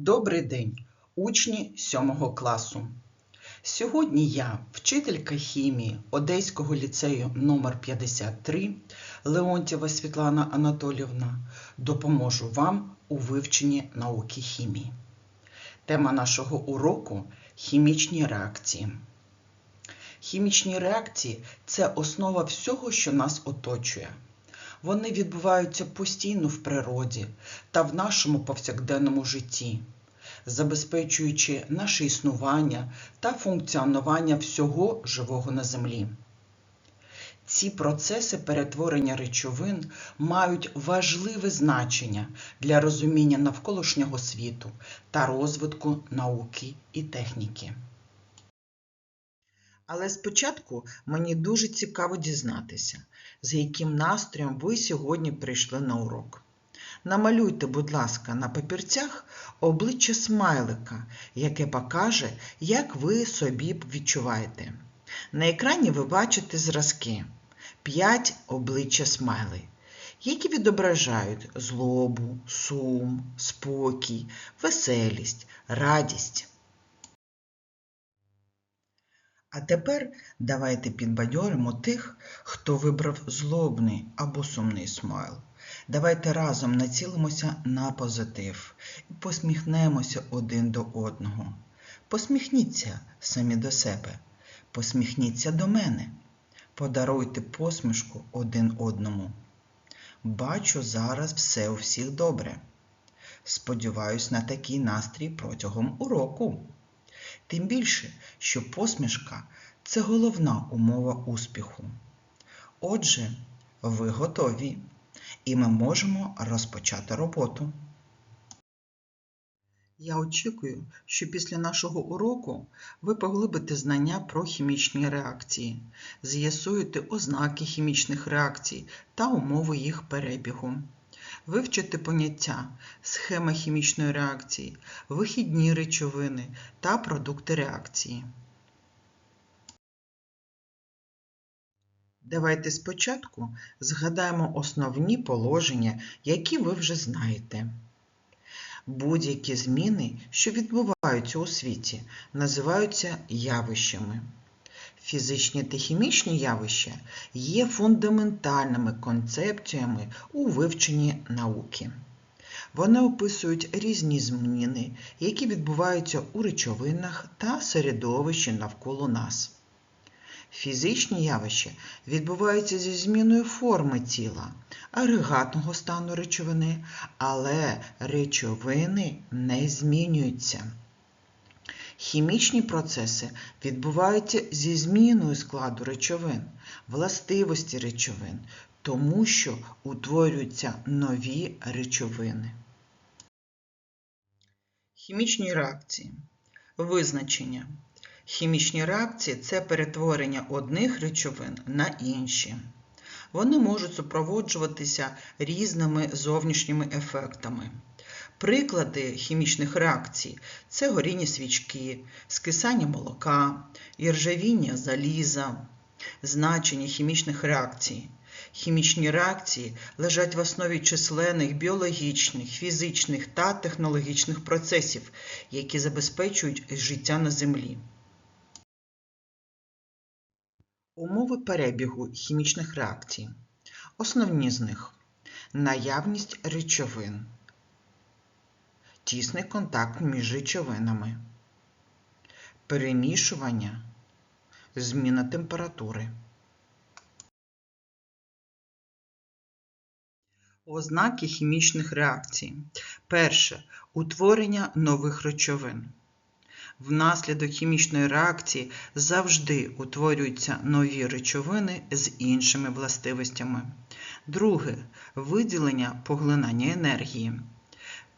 Добрий день, учні 7 класу. Сьогодні я, вчителька хімії Одеського ліцею номер 53 Леонтєва Світлана Анатолівна, допоможу вам у вивченні науки хімії. Тема нашого уроку хімічні реакції. Хімічні реакції це основа всього, що нас оточує. Вони відбуваються постійно в природі та в нашому повсякденному житті, забезпечуючи наше існування та функціонування всього живого на землі. Ці процеси перетворення речовин мають важливе значення для розуміння навколишнього світу та розвитку науки і техніки. Але спочатку мені дуже цікаво дізнатися, з яким настроєм ви сьогодні прийшли на урок. Намалюйте, будь ласка, на папірцях обличчя смайлика, яке покаже, як ви собі відчуваєте. На екрані ви бачите зразки 5 обличчя смайли, які відображають злобу, сум, спокій, веселість, радість. А тепер давайте підбадьоримо тих, хто вибрав злобний або сумний смайл. Давайте разом націлимося на позитив і посміхнемося один до одного. Посміхніться самі до себе, посміхніться до мене, подаруйте посмішку один одному. Бачу, зараз все у всіх добре. Сподіваюсь на такий настрій протягом уроку. Тим більше, що посмішка це головна умова успіху. Отже, ви готові, і ми можемо розпочати роботу. Я очікую, що після нашого уроку ви поглибите знання про хімічні реакції, з'ясуєте ознаки хімічних реакцій та умови їх перебігу. Вивчити поняття, схема хімічної реакції, вихідні речовини та продукти реакції. Давайте спочатку згадаємо основні положення, які ви вже знаєте. Будь-які зміни, що відбуваються у світі, називаються явищами. Фізичні та хімічні явища є фундаментальними концепціями у вивченні науки. Вони описують різні зміни, які відбуваються у речовинах та середовищі навколо нас. Фізичні явища відбуваються зі зміною форми тіла, агрегатного стану речовини, але речовини не змінюються. Хімічні процеси відбуваються зі зміною складу речовин, властивості речовин, тому що утворюються нові речовини. Хімічні реакції. Визначення. Хімічні реакції це перетворення одних речовин на інші. Вони можуть супроводжуватися різними зовнішніми ефектами. Приклади хімічних реакцій це горіння свічки, скисання молока, іржавіння заліза, значення хімічних реакцій. Хімічні реакції лежать в основі численних біологічних, фізичних та технологічних процесів, які забезпечують життя на Землі. Умови перебігу хімічних реакцій. Основні з них наявність речовин тісний контакт між речовинами, перемішування, зміна температури. Ознаки хімічних реакцій. Перше. Утворення нових речовин. Внаслідок хімічної реакції завжди утворюються нові речовини з іншими властивостями. Друге. Виділення поглинання енергії.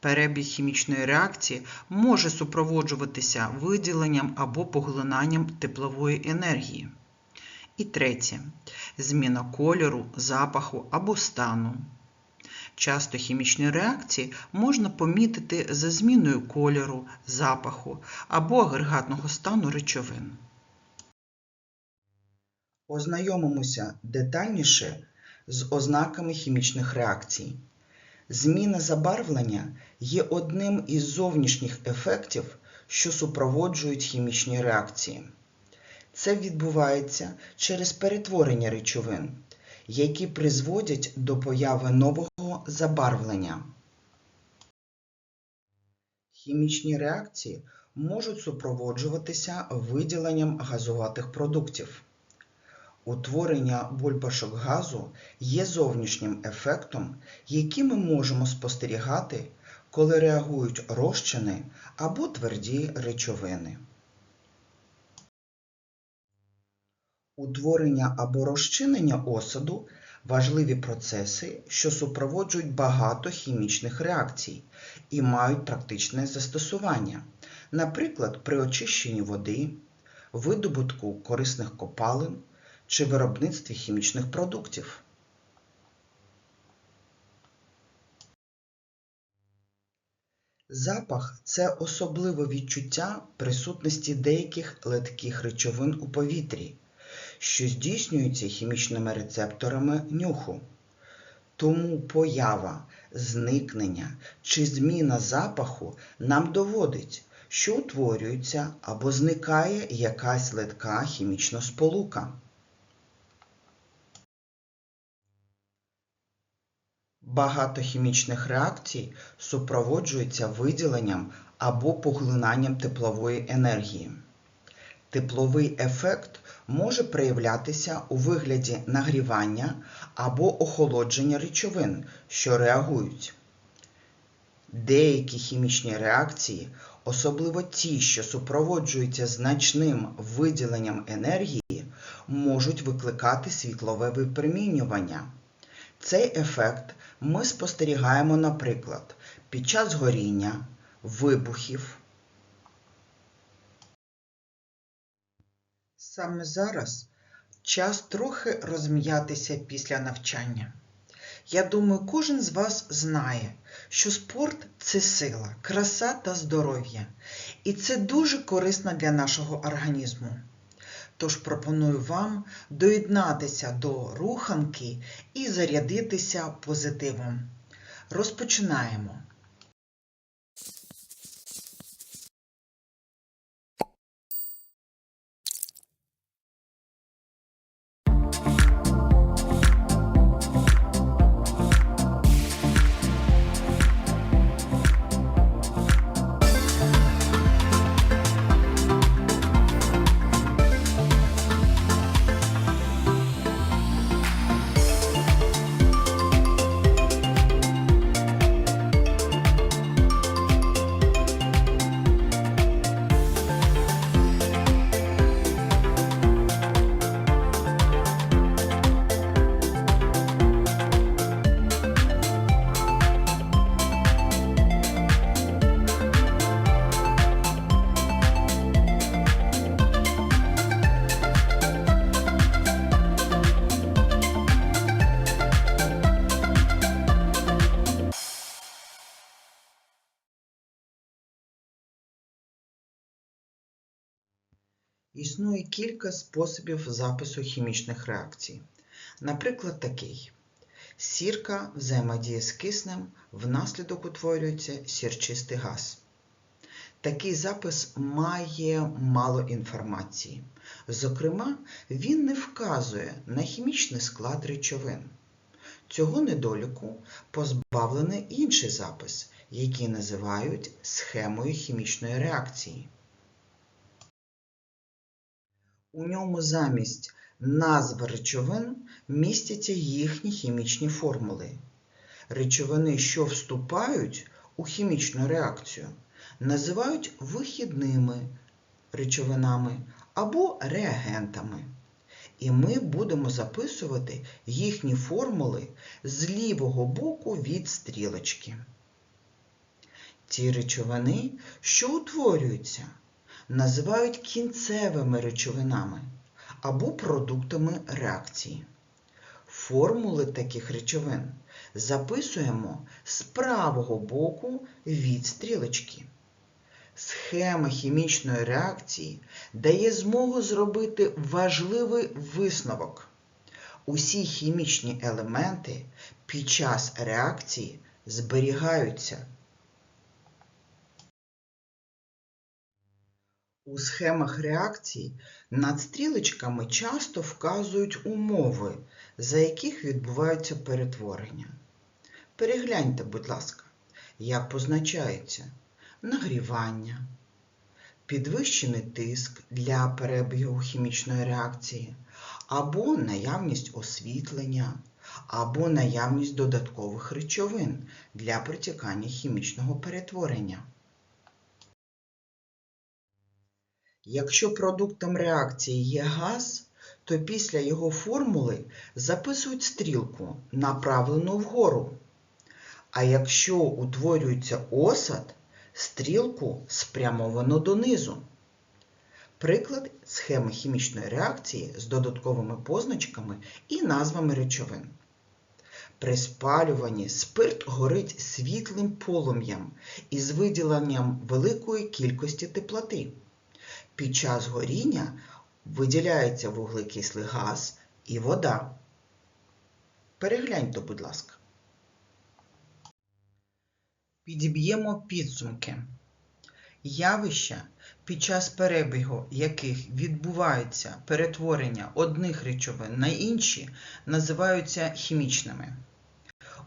Перебіг хімічної реакції може супроводжуватися виділенням або поглинанням теплової енергії. І третє зміна кольору, запаху або стану. Часто хімічні реакції можна помітити за зміною кольору, запаху або агрегатного стану речовин. Ознайомимося детальніше з ознаками хімічних реакцій. Зміна забарвлення є одним із зовнішніх ефектів, що супроводжують хімічні реакції. Це відбувається через перетворення речовин, які призводять до появи нового забарвлення. Хімічні реакції можуть супроводжуватися виділенням газуватих продуктів. Утворення бульбашок газу є зовнішнім ефектом, який ми можемо спостерігати, коли реагують розчини або тверді речовини. Утворення або розчинення осаду важливі процеси, що супроводжують багато хімічних реакцій і мають практичне застосування, наприклад, при очищенні води, видобутку корисних копалин чи виробництві хімічних продуктів. Запах це особливе відчуття присутності деяких летких речовин у повітрі, що здійснюються хімічними рецепторами нюху. Тому поява, зникнення чи зміна запаху нам доводить, що утворюється або зникає якась летка хімічна сполука. Багато хімічних реакцій супроводжуються виділенням або поглинанням теплової енергії. Тепловий ефект може проявлятися у вигляді нагрівання або охолодження речовин, що реагують. Деякі хімічні реакції, особливо ті, що супроводжуються значним виділенням енергії, можуть викликати світлове випромінювання. Цей ефект ми спостерігаємо, наприклад, під час горіння, вибухів. Саме зараз час трохи розм'ятися після навчання. Я думаю, кожен з вас знає, що спорт це сила, краса та здоров'я, і це дуже корисно для нашого організму. Тож пропоную вам доєднатися до руханки і зарядитися позитивом. Розпочинаємо. Існує кілька способів запису хімічних реакцій. Наприклад, такий. Сірка взаємодіє з киснем, внаслідок утворюється сірчистий газ. Такий запис має мало інформації. Зокрема, він не вказує на хімічний склад речовин. Цього недоліку позбавлений інший запис, який називають схемою хімічної реакції. У ньому замість назв речовин містяться їхні хімічні формули. Речовини, що вступають у хімічну реакцію, називають вихідними речовинами або реагентами. І ми будемо записувати їхні формули з лівого боку від стрілочки. Ті речовини, що утворюються, називають кінцевими речовинами або продуктами реакції. Формули таких речовин записуємо з правого боку від стрілочки. Схема хімічної реакції дає змогу зробити важливий висновок. Усі хімічні елементи під час реакції зберігаються. У схемах реакцій над стрілочками часто вказують умови, за яких відбуваються перетворення. Перегляньте, будь ласка, як позначається нагрівання, підвищений тиск для перебігу хімічної реакції, або наявність освітлення, або наявність додаткових речовин для протікання хімічного перетворення. Якщо продуктом реакції є газ, то після його формули записують стрілку, направлену вгору. А якщо утворюється осад, стрілку спрямовано донизу. Приклад схеми хімічної реакції з додатковими позначками і назвами речовин. При спалюванні спирт горить світлим полум'ям із виділенням великої кількості теплоти. Під час горіння виділяється вуглекислий газ і вода. Перегляньте, будь ласка. Підіб'ємо підсумки. Явища, під час перебігу яких відбувається перетворення одних речовин на інші, називаються хімічними.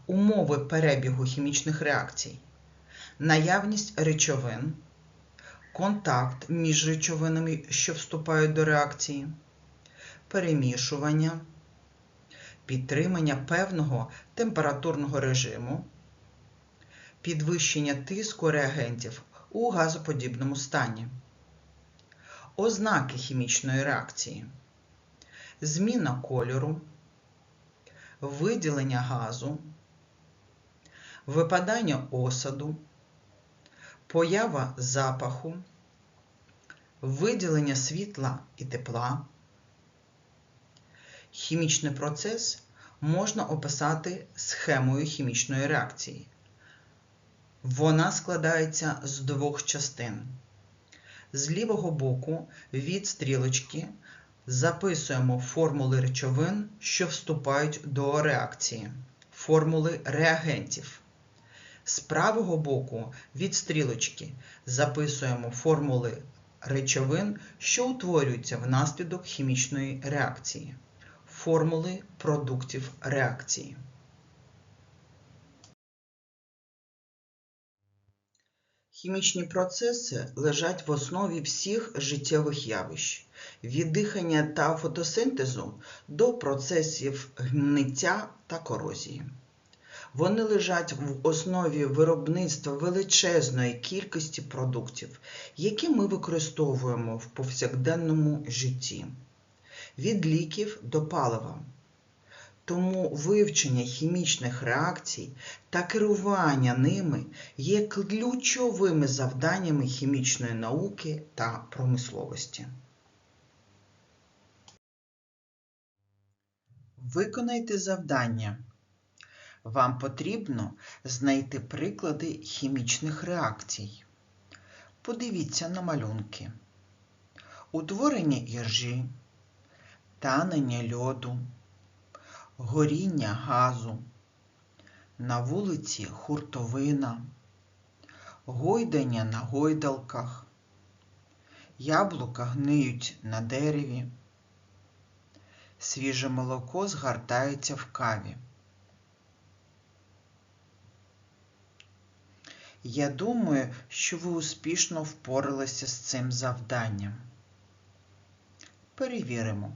Умови перебігу хімічних реакцій, наявність речовин, контакт між речовинами, що вступають до реакції, перемішування, підтримання певного температурного режиму, підвищення тиску реагентів у газоподібному стані, ознаки хімічної реакції, зміна кольору, виділення газу, випадання осаду, поява запаху, виділення світла і тепла. Хімічний процес можна описати схемою хімічної реакції. Вона складається з двох частин. З лівого боку від стрілочки записуємо формули речовин, що вступають до реакції, формули реагентів. З правого боку від стрілочки записуємо формули речовин, що утворюються внаслідок хімічної реакції, формули продуктів реакції. Хімічні процеси лежать в основі всіх життєвих явищ, від дихання та фотосинтезу до процесів гниття та корозії. Вони лежать в основі виробництва величезної кількості продуктів, які ми використовуємо в повсякденному житті, від ліків до палива. Тому вивчення хімічних реакцій та керування ними є ключовими завданнями хімічної науки та промисловості. Виконайте завдання. Вам потрібно знайти приклади хімічних реакцій. Подивіться на малюнки. Утворення іржі, танення льоду, горіння газу, на вулиці хуртовина, гойдання на гойдалках, яблука гниють на дереві, свіже молоко згортається в каві. Я думаю, що ви успішно впоралися з цим завданням. Перевіримо.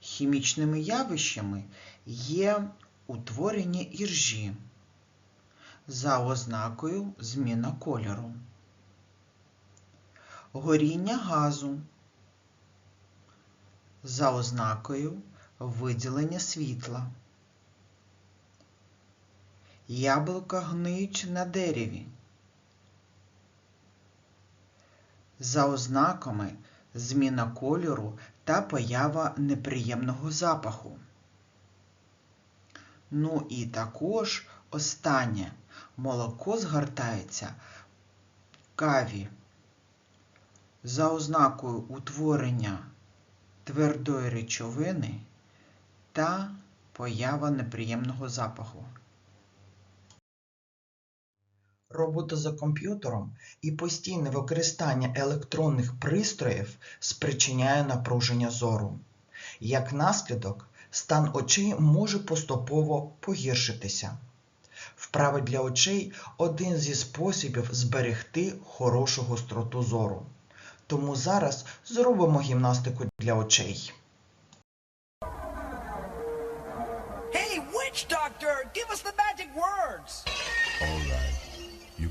Хімічними явищами є утворення іржі за ознакою зміна кольору, горіння газу за ознакою виділення світла. Яблука гниють на дереві. За ознаками зміна кольору та поява неприємного запаху. Ну і також останнє молоко згортається в каві за ознакою утворення твердої речовини та поява неприємного запаху. Робота за комп'ютером і постійне використання електронних пристроїв спричиняє напруження зору. Як наслідок, стан очей може поступово погіршитися. Вправи для очей один зі способів зберегти хорошу гостроту зору. Тому зараз зробимо гімнастику для очей.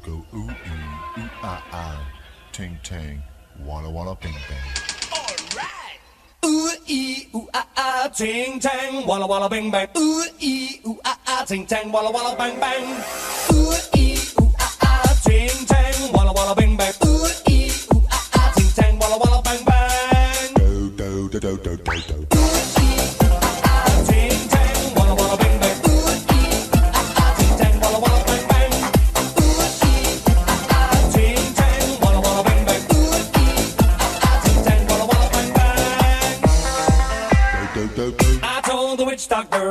Go ooh ee, ooh ah ah, ting ting, walla walla bing bang. All right. Ooh ee ooh ah ah ting tang walla walla bing bang. Ooh ee ooh ah ah ting tang walla walla bang bang. Ooh ee ooh ah ah ting tang walla walla bing bang. Ooh ee ooh ah ah ting tang walla walla bang bang. Do do do do do do do. Ah ting tang walla walla bang.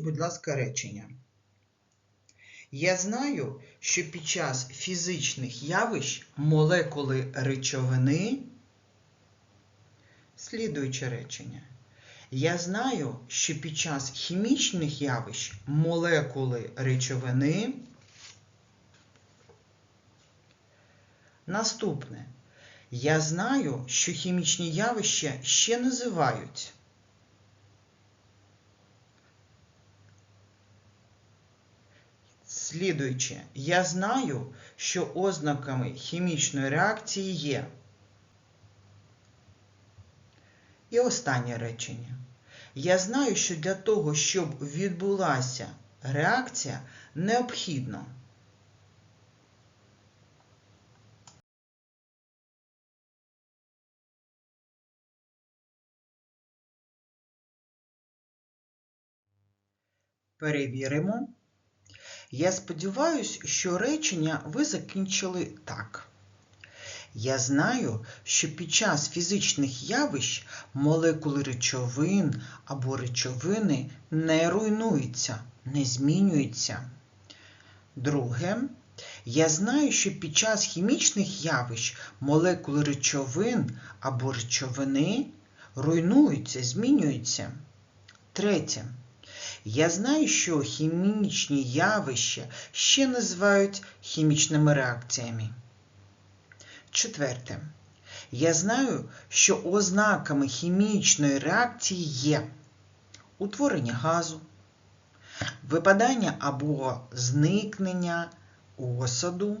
Закінчіть, будь ласка, речення. Я знаю, що під час фізичних явищ молекули речовини. Слідуюче речення. Я знаю, що під час хімічних явищ молекули речовини. Наступне. Я знаю, що хімічні явища ще називають. Слідуюче, я знаю, що ознаками хімічної реакції є. І останнє речення. Я знаю, що для того, щоб відбулася реакція, необхідно. Перевіримо. Я сподіваюся, що речення ви закінчили так. Я знаю, що під час фізичних явищ молекули речовин або речовини не руйнуються, не змінюються. Друге, я знаю, що під час хімічних явищ молекули речовин або речовини руйнуються, змінюються. Третє. Я знаю, що хімічні явища ще називають хімічними реакціями. Четверте. Я знаю, що ознаками хімічної реакції є утворення газу, випадання або зникнення осаду,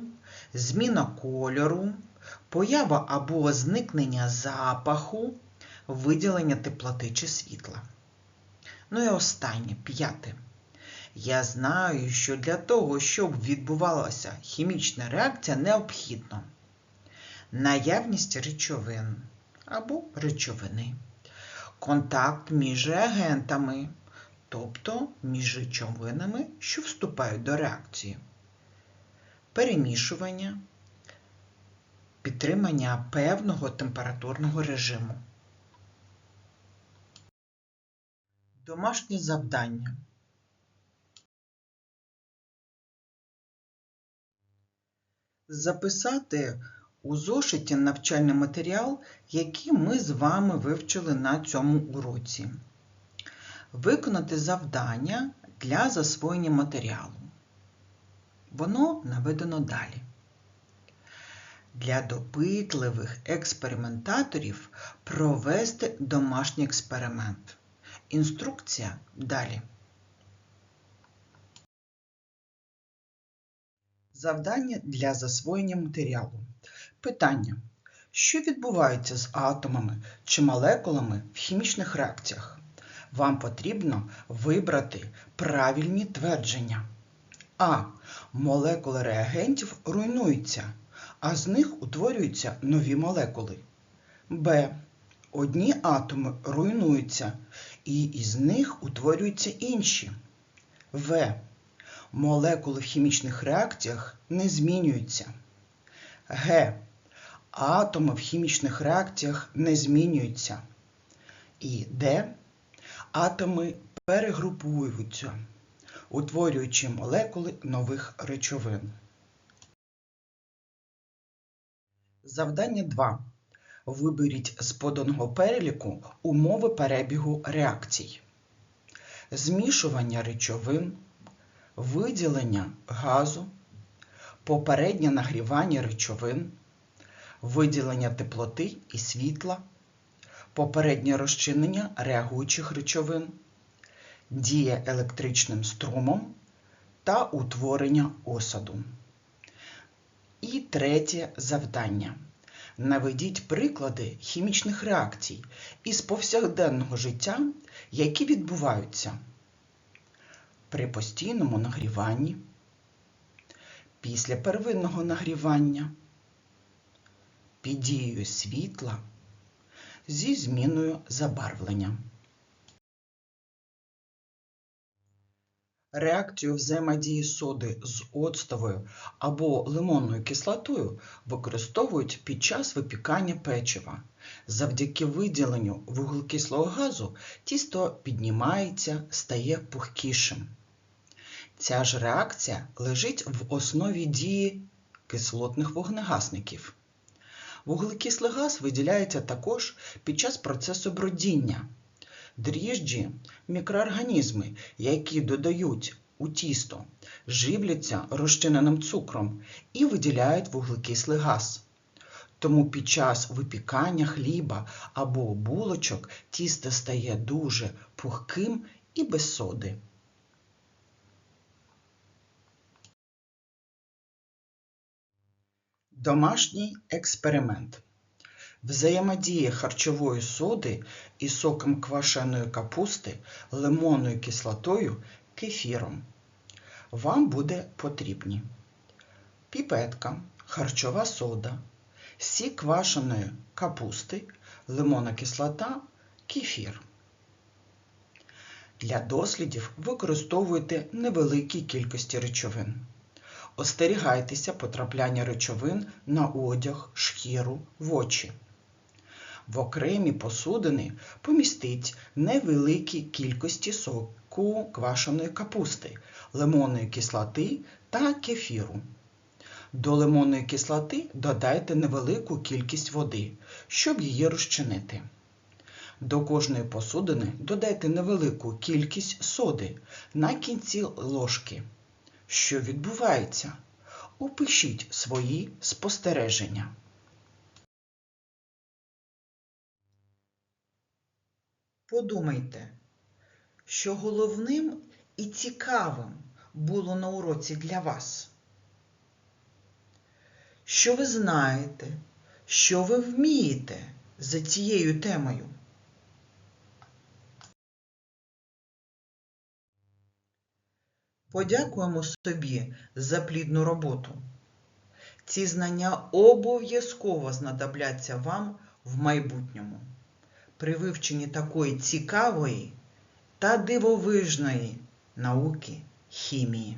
зміна кольору, поява або зникнення запаху, виділення теплоти чи світла. Ну і останнє, п'яте. Я знаю, що для того, щоб відбувалася хімічна реакція, необхідно наявність речовин або речовини, контакт між реагентами, тобто між речовинами, що вступають до реакції, перемішування, підтримання певного температурного режиму. Домашнє завдання. Записати у зошиті навчальний матеріал, який ми з вами вивчили на цьому уроці. Виконати завдання для засвоєння матеріалу. Воно наведено далі. Для допитливих експериментаторів провести домашній експеримент. Інструкція далі. Завдання для засвоєння матеріалу. Питання. Що відбувається з атомами чи молекулами в хімічних реакціях? Вам потрібно вибрати правильні твердження. А. Молекули реагентів руйнуються, а з них утворюються нові молекули. Б. Одні атоми руйнуються, і із них утворюються інші. В. Молекули в хімічних реакціях не змінюються. Г. Атоми в хімічних реакціях не змінюються. І Д. Атоми перегруповуються, утворюючи молекули нових речовин. Завдання 2. Виберіть з поданого переліку умови перебігу реакцій. Змішування речовин, виділення газу, попереднє нагрівання речовин, виділення теплоти і світла, попереднє розчинення реагуючих речовин, дія електричним струмом та утворення осаду. І третє завдання. Наведіть приклади хімічних реакцій із повсякденного життя, які відбуваються при постійному нагріванні, після первинного нагрівання, під дією світла, зі зміною забарвлення. Реакцію взаємодії соди з оцтовою або лимонною кислотою використовують під час випікання печива. Завдяки виділенню вуглекислого газу тісто піднімається, стає пухкішим. Ця ж реакція лежить в основі дії кислотних вогнегасників. Вуглекислий газ виділяється також під час процесу бродіння. Дріжджі – мікроорганізми, які додають у тісто, живляться розчиненим цукром і виділяють вуглекислий газ. Тому під час випікання хліба або булочок тісто стає дуже пухким і без соди. Домашній експеримент. Взаємодія харчової соди із соком квашеної капусти, лимонною кислотою, кефіром. Вам буде потрібні піпетка, харчова сода, сік квашеної капусти, лимонна кислота, кефір. Для дослідів використовуйте невеликі кількості речовин. Остерігайтеся потрапляння речовин на одяг, шкіру, в очі. В окремі посудини помістіть невеликі кількості соку квашеної капусти, лимонної кислоти та кефіру. До лимонної кислоти додайте невелику кількість води, щоб її розчинити. До кожної посудини додайте невелику кількість соди на кінці ложки. Що відбувається? Опишіть свої спостереження. Подумайте, що головним і цікавим було на уроці для вас. Що ви знаєте, що ви вмієте за цією темою? Подякуємо собі за плідну роботу. Ці знання обов'язково знадобляться вам в майбутньому при вивченні такої цікавої та дивовижної науки хімії.